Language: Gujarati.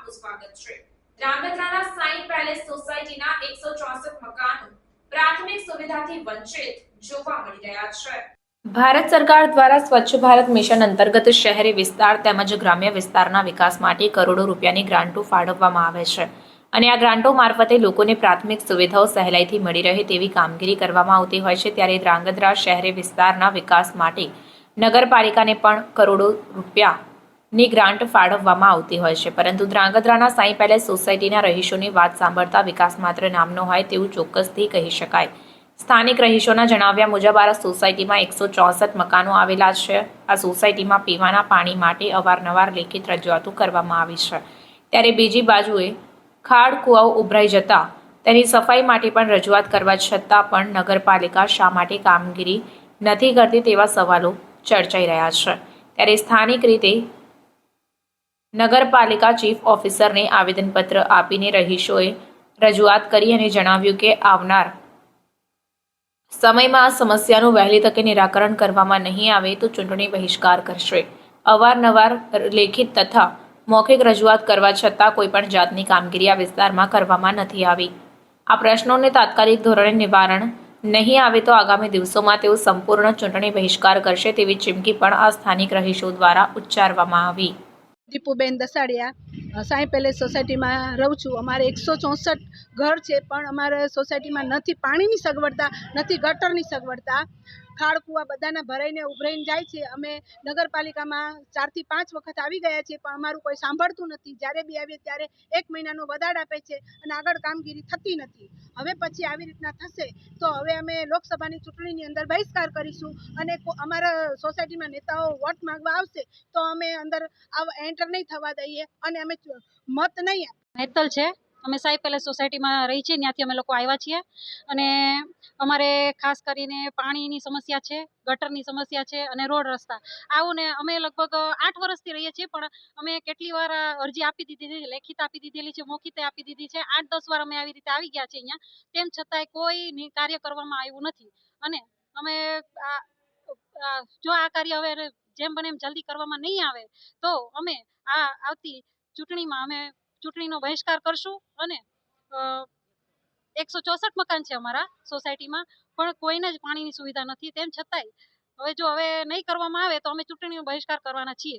આપનું સ્વાગત છે. રામનગરાના સાઈ પેલેસ સોસાયટીના 164 મકાનો પ્રાથમિક સુવિધાથી વંચિત જોવા મળી રહ્યા છે. ભારત સરકાર દ્વારા સ્વચ્છ ભારત મિશન અંતર્ગત શહેરી વિસ્તાર તેમજ ગ્રામ્ય વિસ્તારના વિકાસ માટે કરોડો રૂપિયાની ગ્રાન્ટો ફાળવવામાં આવે છે. અને આ ગ્રાન્ટો મારફતે લોકોને પ્રાથમિક સુવિધાઓ સહેલાઈથી મળી રહે તેવી કામગીરી કરવામાં આવતી હોય છે, ત્યારે ધ્રાંગધ્રા શહેરી વિસ્તારના વિકાસ માટે નગરપાલિકાને પણ કરોડો રૂપિયા રૂપિયાની ગ્રાન્ટ ફાળવવામાં આવતી હોય છે. પરંતુ ધ્રાંગધ્રાના સાંઈ પેલેસ સોસાયટીના રહીશોની વાત સાંભળતા વિકાસ માત્ર નામનો હોય તેવું ચોક્કસથી કહી શકાય. સ્થાનિક રહીશોના જણાવ્યા મુજબ, આ સોસાયટીમાં એકસો ચોસઠ મકાનો આવેલા છે. આ સોસાયટીમાં પીવાના પાણી માટે અવારનવાર લેખિત રજૂઆતો કરવામાં આવી છે. ત્યારે બીજી બાજુએ ખાડ કુવાઓ ઉભરાઈ જતા તેની સફાઈ માટે પણ રજૂઆત કરવા છતાં પણ નગરપાલિકા શા માટે કામગીરી નથી કરતી તેવા સવાલો ચર્ચાઈ રહ્યા છે. ત્યારે સ્થાનિક રીતે નગરપાલિકા ચીફ ઓફિસરને આવેદનપત્ર આપીને રહીશોએ રજૂઆત કરી અને જણાવ્યું કે આવનાર સમયમાં આ સમસ્યાનું વહેલી તકે નિરાકરણ કરવામાં નહીં આવે તો ચૂંટણી બહિષ્કાર કરશે. અવારનવાર લેખિત તથા મૌખિક રજૂઆત કરવા છતાં કોઈપણ જાતની કામગીરી આ વિસ્તારમાં કરવામાં નથી આવી. આ પ્રશ્નોને તાત્કાલિક ધોરણે નિવારણ નહીં આવે તો આગામી દિવસોમાં તેઓ સંપૂર્ણ ચૂંટણી બહિષ્કાર કરશે તેવી ચીમકી પણ આ સ્થાનિક રહીશો દ્વારા ઉચ્ચારવામાં આવી. दीपूबेन दसाडिया સાંઈ પેલેસ સોસાયટીમાં રહું છું. અમારે એકસો ચોસઠ ઘર છે, પણ અમારે સોસાયટીમાં નથી પાણીની સગવડતા, નથી ગટરની સગવડતા. ખાડ કૂવા બધાના ભરાઈને ઉભરાઈને જાય છે. અમે નગરપાલિકામાં ચારથી પાંચ વખત આવી ગયા છીએ, પણ અમારું કોઈ સાંભળતું નથી. જ્યારે બી આવીએ ત્યારે એક મહિનાનો વદાડ આપે છે અને આગળ કામગીરી થતી નથી. હવે પછી આવી રીતના થશે તો હવે અમે લોકસભાની ચૂંટણીની અંદર બહિષ્કાર કરીશું અને અમારા સોસાયટીમાં નેતાઓ વોટ માગવા આવશે તો અમે અંદર એન્ટર નહીં થવા દઈએ અને અમે મત નહીં હેતલ છે. અમે સાઈ પેલેસ સોસાયટીમાં રહી છીએ, ત્યાંથી અમે લોકો આવ્યા છીએ. અને અમારે ખાસ કરીને પાણીની સમસ્યા છે, ગટરની સમસ્યા છે અને રોડ રસ્તા. આવું ને અમે લગભગ આઠ વર્ષથી રહીએ છીએ, પણ અમે કેટલી વાર અરજી આપી દીધી લેખિત આપી દીધેલી છે, મોખિતે આપી દીધી છે. આઠ દસ વાર અમે આવી રીતે આવી ગયા છે અહીંયા. તેમ છતાંય કોઈ કાર્ય કરવામાં આવ્યું નથી. અને અમે જો આ કાર્ય હવે જેમ બને એમ જલ્દી કરવામાં નહીં આવે, તો અમે આ આવતી ચૂંટણીમાં અમે ચૂંટણીનો બહિષ્કાર કરશું અને એકસો ચોસઠ મકાન છે અમારા સોસાયટીમાં, પણ કોઈને જ પાણીની સુવિધા નથી. તેમ છતાંય, હવે જો હવે નહીં કરવામાં આવે તો અમે ચૂંટણીનો બહિષ્કાર કરવાના છીએ.